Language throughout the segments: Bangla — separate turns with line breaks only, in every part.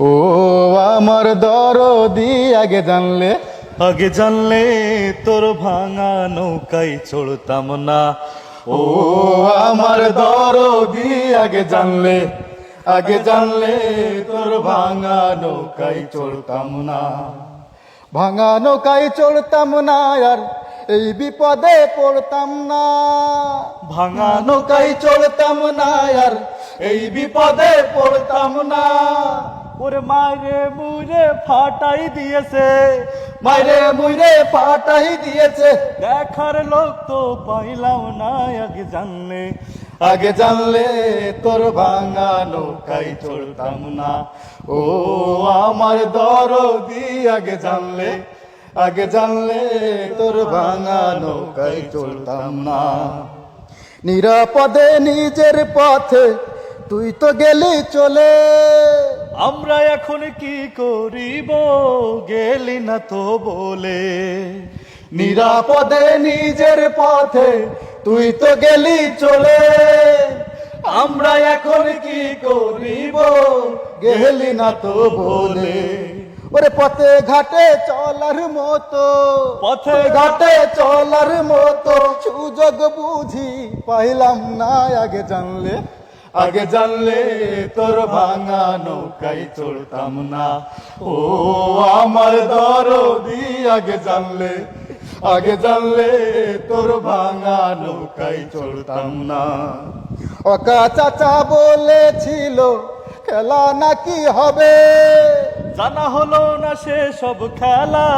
ও আমার দরদি আগে জানলে?
আগে জানলে তোর ভাঙা নৌকায় চড়তাম না।
ও আমার দরদি আগে জানলে? আগে জানলে তোর ভাঙা নৌকায় চড়তাম না। ভাঙা নৌকায় চড়তাম না আর এই বিপদে পড়তাম না। ভাঙা নৌকায় চড়তাম না আর এই বিপদে পড়তাম না।
ওরে মারে মুরে ফাটাই দিয়েছে,
মাইরে মুইরে ফাটাই দিয়েছে।
দেখার লোক তো পাইলাম না আগে জানলে।
আগে জানলে তোর ভাঙা নৌকায় চড়তাম না। ও আমার দরদি, আগে জানলে আগে জানলে তোর ভাঙা নৌকায় চলতাম না। নিরাপদে নিজের পথে তুই তো গেলি চলে।
আমরা এখন কি করিব? গেলি না তো বলে।
নিরাপদে নিজের পথে তুই তো গেলি চলে। আমরা এখন কি করিব? গেলি না তো বলে। ওরে পথে ঘাটে চলার মতো
পথে
ঘাটে চলার মতো সুযোগ বুঝি পাইলাম না আগে জানলে আগে জানলে তোর ভাঙা নৌকাই চড়তাম না। ও আমার দরদি, আগে জানলে আগে জানলে তোর ভাঙা নৌকাই চড়তাম না। অকা চাচা বলেছিল, খেলা নাকি হবে?
জানা হলো না সে সব খেলা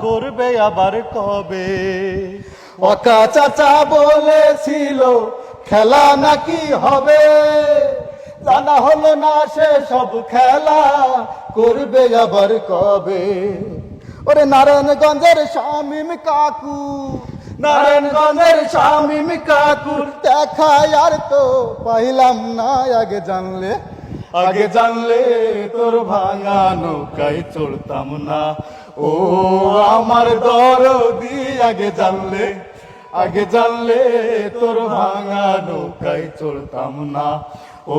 করবে আবার কবে।
অকা চাচা বলেছিল খেলা নাকি হবে? জানা হলো না সে সব খেলা করবে আবার কবে? ওরে নারায়ণগঞ্জের শামিম কাকু, নারায়ণগঞ্জের শামিম কাকুর দেখা আর তো পাইলাম না, আগে জানলে আগে জানলে তোর ভাঙা নৌকায় চড়তাম না। ও আমার দরদি, আগে জানলে আগে জানলে তোর ভাঙা নৌকায় চড়তাম না। ও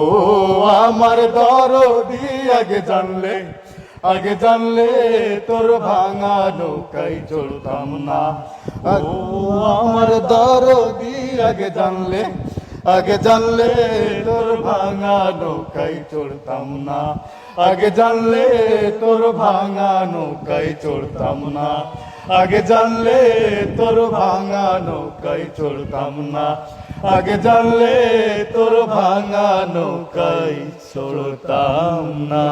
আমার দরদি, আগে জানলে আগে জানলে তোর ভাঙা নৌকায় চড়তাম না। ও আমার দরদি, আগে জানলে আগে জানলে তোর ভাঙা নৌকায় চড়তাম না। আগে জানলে তোর ভাঙা নৌকায় চড়তাম না। আগে জানলে তোর ভাঙা নৌকাই চড়তাম না। আগে জানলে তোর ভাঙা নৌকাই চড়তাম না।